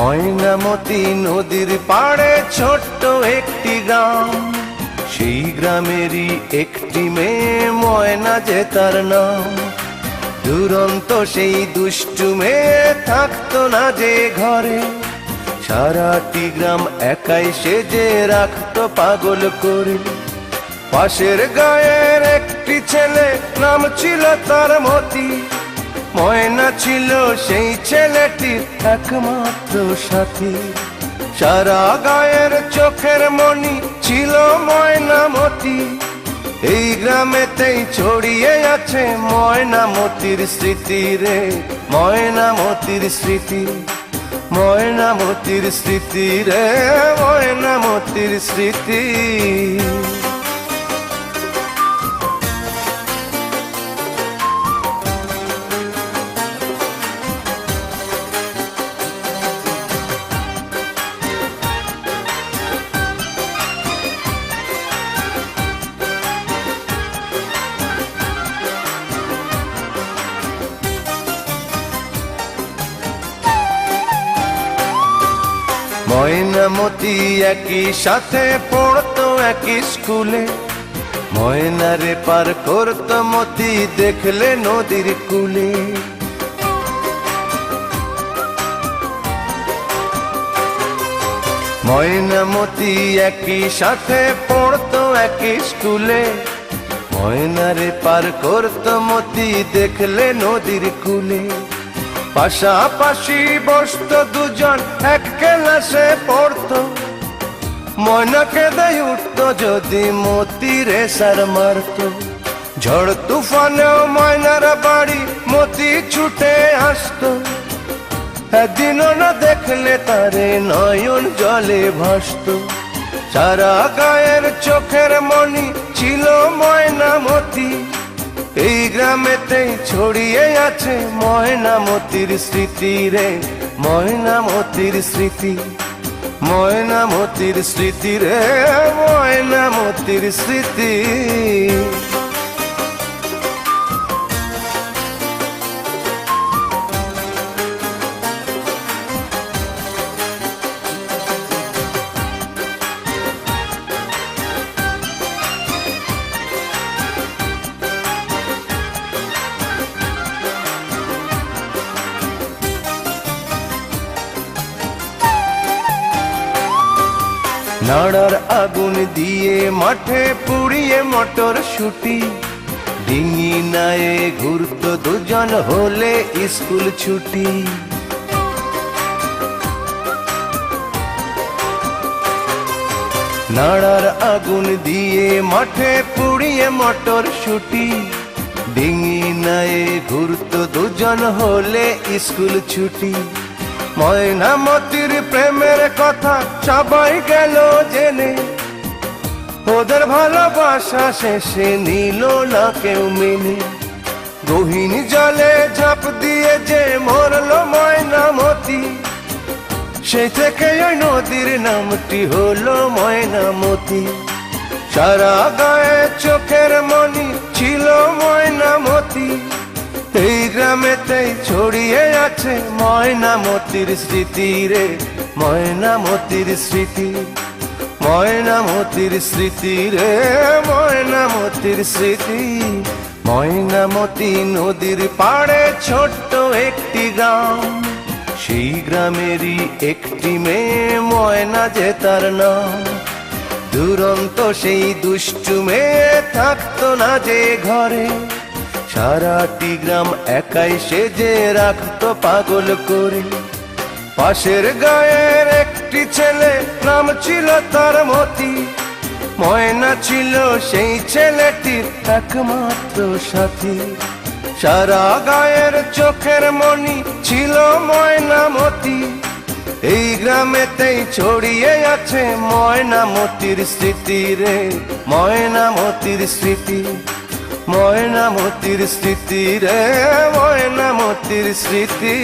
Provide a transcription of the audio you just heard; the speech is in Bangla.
ময়নামতি নদীর পাড়ে ছোট্ট একটি গ্রাম। সেই গ্রামেরই একটি মেয়ে ময়না যে তার নাম। দুরন্ত সেই দুষ্টু মেয়ে থাকতো না যে ঘরে। সারাটি গ্রাম একাই সে যে রাখতো পাগল করে। পাশের গায়ের একটি ছেলে নাম ছিল তার মতি। ময়না ছিল সেই ছেলেটির একমাত্র সাথী। সারা গায়ের চোখের মনি ছিল ময়নামতি এই গ্রামেতেই ছড়িয়ে আছে ময়নামতির স্মৃতি রে ময়নামতির স্মৃতি। ময়নামতির স্মৃতি রে ময়নামতির স্মৃতি। ময়নামতি একই সাথে পড়তো একই স্কুলে। ময়নারে পার করতো মতি, দেখলে নদীর কুলে। ময়নামতি একই সাথে পড়তো একই স্কুলে। ময়নারে পার করতো মতি, দেখলে নদীর কুলে। পাশাপাশি বসত দুজন, এক ক্লাসে পড়তো। ময়নাকে দেয় উঠতো যদি মতি রেসার মারতো। ঝড় তুফানেও ময়নার বাড়ি মতি ছুটে আসতো। একদিনও না দেখলে তারে নয়ন জলে ভাসত। সারা গায়ের চোখের মনি ছিল ময়নামতি এই গ্রামেতে ছড়িয়ে আছে ময়নামতির স্মৃতি রে ময়নামতির স্মৃতি ময়নামতির স্মৃতি রে ময়নামতির স্মৃতি। নাড়ার আগুন দিয়ে মাঠে পুড়িয়ে মটর শুটি। ডিঙি নায়ে ঘুরতো দুজন হলে স্কুল ছুটি। নাড়ার আগুন দিয়ে মাঠে পুড়িয়ে মটর শুটি। ডিঙি নায়ে ঘুরতো দুজন হলে স্কুল ছুটি। ময়নামতির প্রেমের কথা সবাই গেল জেনে। ওদের ভালোবাসা শেষে নিল না কেউ মেনে। গহীন জলে ঝাঁপ দিয়ে যে মরল ময়নামতি সেই থেকে ওই নদীর নামটি হলো ময়নামতি সারা গায়ে চোখের মনি ছিল ময়নামতি এই গ্রামেতেই ছড়িয়ে আছে ময়নামতির স্মৃতি রে ময়নামতির স্মৃতি ময়নামতির স্মৃতি রে ময়নামতির স্মৃতি ময়নামতি নদীর পাড়ে ছোট্ট একটি গ্রাম। সেই গ্রামেরই একটি মেয়ে ময়না যে তার নাম। দুরন্ত সেই দুষ্টু মেয়ে থাকতো না যে ঘরে। সারাটি গ্রাম একাই সেজে রাখতো পাগল করে। পাশের গায়ের একটি ছেলে, নাম ছিল তার মতি। ময়না ছিল সেই ছেলেটির একমাত্র সাথী। সারা গায়ের চোখের মনি ছিল ময়না মতি। এই গ্রামেতেই ছড়িয়ে আছে ময়না মতির স্মৃতি রে, ময়না মতির স্মৃতি। ময়নামতির স্মৃতি রে ময়নামতির স্মৃতি।